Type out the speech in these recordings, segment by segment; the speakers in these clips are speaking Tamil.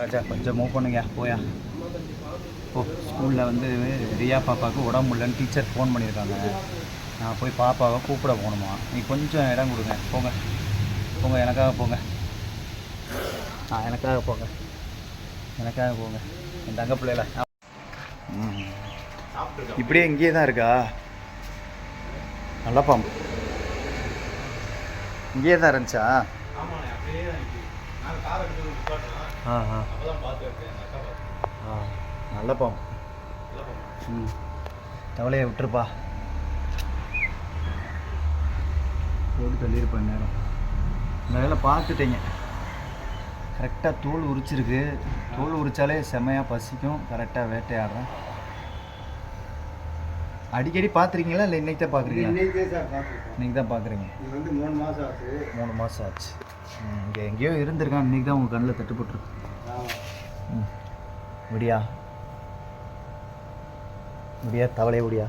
ராஜா கொஞ்சம் மூவ் பண்ணுங்க. போயா. ஓ ஸ்கூலில் வந்து ரியா பாப்பாவுக்கு உடம்பு இல்லைன்னு டீச்சர் ஃபோன் பண்ணியிருக்காங்க. நான் போய் பாப்பாவை கூப்பிட போகணுமா? நீ கொஞ்சம் இடம் கொடுங்க. போங்க. போங்க எனக்காக போங்க. ஆ எனக்காக போங்க. எனக்காக போங்க. என் தங்க பிள்ளைல. இப்படியே இங்கேயே தான் இருக்கா? நல்லா பாம்பு. இங்கேயே தான் இருந்துச்சா? ஆ ஆ. ஆ நல்ல பாம்பு. ம். தவளையை விட்டுருப்பா. போட்டு தள்ளியிருப்பேன் நேரம் வேலை பார்த்துட்டீங்க. கரெக்டாக தோல் உரிச்சிருக்கு. தோல் உரிச்சாலே செமையாக பசிக்கும். கரெக்டாக வேட்டையாடுறேன். அடிக்கடி பார்த்துருக்கீங்களா இல்லை இன்னைக்கு தான் பார்க்குறீங்களா இன்னைக்கு தான் பார்க்குறீங்க இது வந்து மூணு மாதம் ஆச்சு. மூணு மாதம் ஆச்சு. இங்கே எங்கேயோ இருந்திருக்கான் இன்னைக்கு தான் உங்கள் கண்ணில் தட்டுப்பட்டுருக்கு ஆமாம் ம். விடியா விடியா தவளை விடியா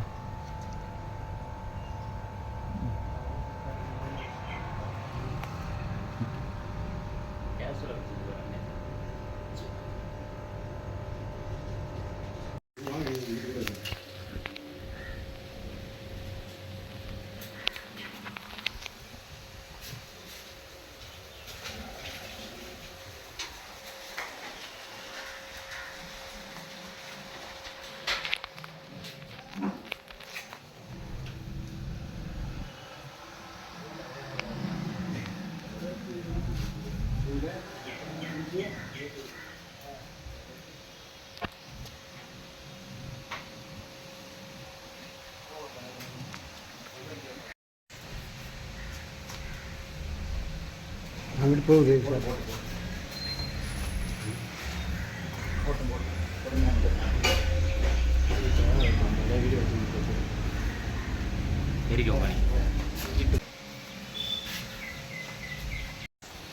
அங்கிட்டு போகுது சார்.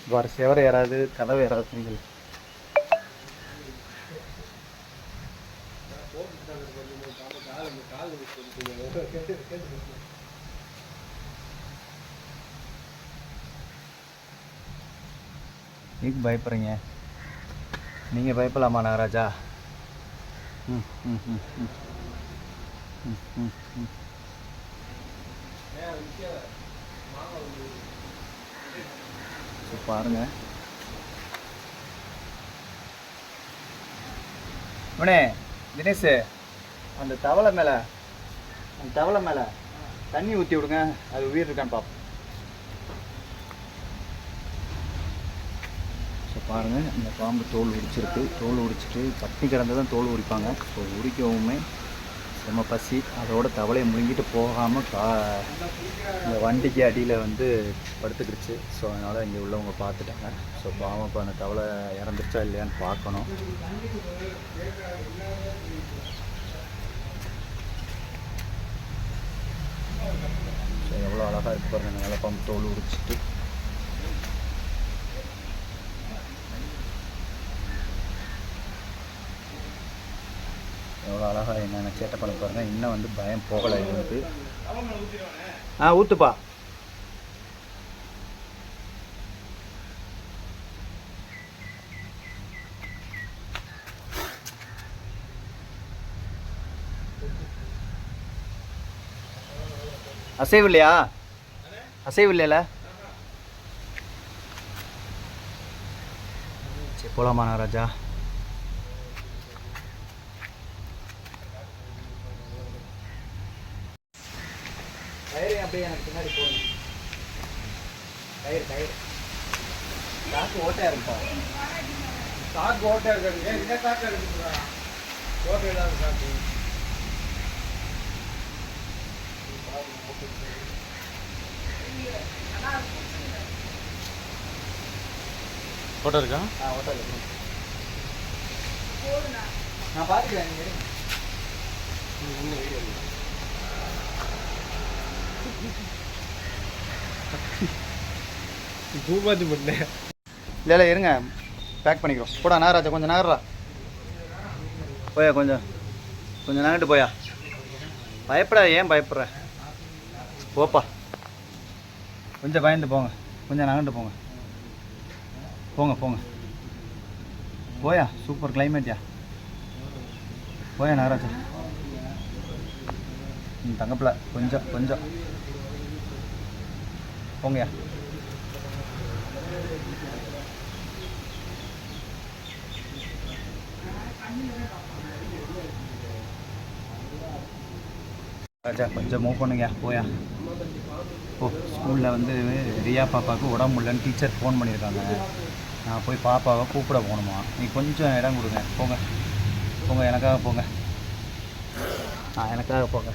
வர செவரை யாராவது கதவை யாராவது நீங்கள் நீங்க பயப்படுறீங்க. நீங்கள் பயப்படலாமா நாகராஜா? ம் ம் ம் ம். ம் ம் ம். சரி, பாருங்க. இவனே தினேஷ் அந்த தவளை மேலே அந்த தவளை மேலே தண்ணி ஊற்றி விடுங்க. அது உயிர் இருக்கான்னு பார்ப்போம் பாருங்கள் இந்த பாம்பு தோல் உரிச்சிருக்கு. தோல் உரிச்சிட்டு பட்டி கிடந்து தான் தோல் உரிப்பாங்க. ஸோ உரிக்கவுமே செம்ம பசி அதோட தவளையை முழுங்கிட்டு போகாமல் கா இந்த வண்டிக்கு அடியில் வந்து படுத்துக்கிடுச்சு. ஸோ அதனால் இங்கே உள்ளவங்க பார்த்துட்டாங்க. ஸோ பாவம் இப்போ அந்த தவளை இறந்துருச்சா இல்லையான்னு பார்க்கணும். ஸோ எவ்வளோ அழகாக இருக்கு பாருங்கள் நல்ல பாம்பு தோல் உரிச்சிட்டு. எவ்வளோ அழகாக என்னென்ன சேட்டை பண்ண பாருங்க. இன்னும் வந்து பயம் போகலை எனக்கு. ஆ ஊத்துப்பா. அசைவு இல்லையா அசைவு இல்லைல்ல சரி போலாமா ராஜா கயிறு அப்படியே எனக்கு பின்னாடி போகணும் கயிறு கயிறு காசு ஓட்டையா இருக்கா காக்கு ஓட்டை இருக்காது ஏன் இந்த காக்கா இருக்குதுடா ஓட்டை இல்லாத காக்கு. ஃபோட்டோ இருக்கா? ஆ ஓட்டை இருக்கு. நான் பார்த்துக்கிறேன் நீங்கள் இருங்க. பூபாத்தி பண்ணேன் இல்லை இல்லை இருங்க. பேக் பண்ணிக்கிறோம். போடா நகராஜா கொஞ்சம் நகர்றா. போயா கொஞ்சம். கொஞ்சம் நகர்ட்டு போயா. பயப்படா ஏன் பயப்படுற? போப்பா. கொஞ்சம் பயந்து போங்க. கொஞ்சம் நகர்ந்து போங்க. போங்க போங்க. போயா சூப்பர் கிளைமேட்யா போயா நகராஜா. ம் தங்கப்பில் கொஞ்சம் கொஞ்சம். போங்கயா ராஜா கொஞ்சம் மூவ் பண்ணுங்க. போயா. ஓ ஸ்கூலில் வந்து ரியா பாப்பாவுக்கு உடம்பு முடியலன்னு டீச்சர் ஃபோன் பண்ணியிருக்காங்க. நான் போய் பாப்பாவை கூப்பிட போகணுமா? நீ கொஞ்சம் இடம் கொடுங்க. போங்க. போங்க எனக்காக போங்க. ஆ எனக்காக போங்க.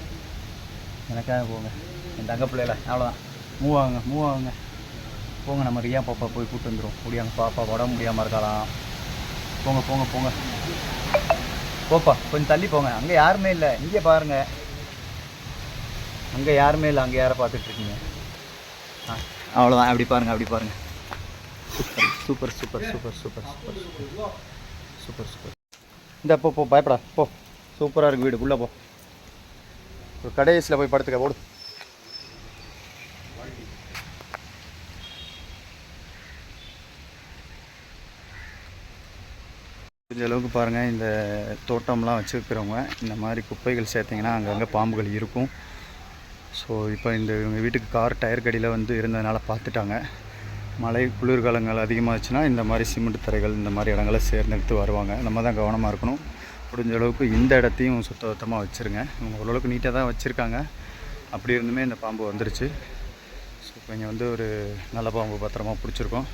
எனக்காக போங்க. என் தங்க பிள்ளைல. அவ்வளோதான் மூவ் ஆகுங்க மூவ் ஆகுங்க. போங்க நம்ம ரியா பாப்பா போய் கூப்பிட்டு வந்துடும் முடியாங்க பாப்பா உடம்பு முடியாமல் இருக்கலாம் போங்க போங்க போங்க. போப்பா கொஞ்சம் தள்ளி போங்க. அங்கே யாருமே இல்லை. இங்கே பாருங்க. அங்கே யாருமே இல்லை. அங்கே யாரை பார்த்துட்டு இருக்கீங்க? ஆ. அவ்வளோதான் அப்படி பாருங்க அப்படி பாருங்க. Super super super super super super super super. இந்த போ போ பயப்படா போ. சூப்பராக இருக்கு வீடு. உள்ளே போ. ஒரு கடைசியில் போய் படுத்துக்க ஓடு முடிஞ்ச அளவுக்கு பாருங்கள் இந்த தோட்டம்லாம் வச்சுருக்கிறவங்க இந்த மாதிரி குப்பைகள் சேர்த்திங்கன்னா அங்கங்கே பாம்புகள் இருக்கும். ஸோ இப்போ இந்த இவங்க வீட்டுக்கு கார் டயர் கடியில் வந்து இருந்ததுனால பார்த்துட்டாங்க. மழை குளிர்காலங்கள் அதிகமாகச்சுன்னா இந்த மாதிரி சிமெண்ட் தரைகள் இந்த மாதிரி இடங்களை சேர்ந்தெடுத்து வருவாங்க. நம்ம தான் கவனமாக இருக்கணும். முடிஞ்ச அளவுக்கு இந்த இடத்தையும் சுத்தபத்தமாக வச்சுருங்க. இவங்க ஓரளவுக்கு நீட்டாக தான் வச்சுருக்காங்க. அப்படி இருந்துமே இந்த பாம்பு வந்துருச்சு. ஸோ இப்போ இங்கே வந்து ஒரு நல்ல பாம்பு பத்திரமாக பிடிச்சிருக்கோம்.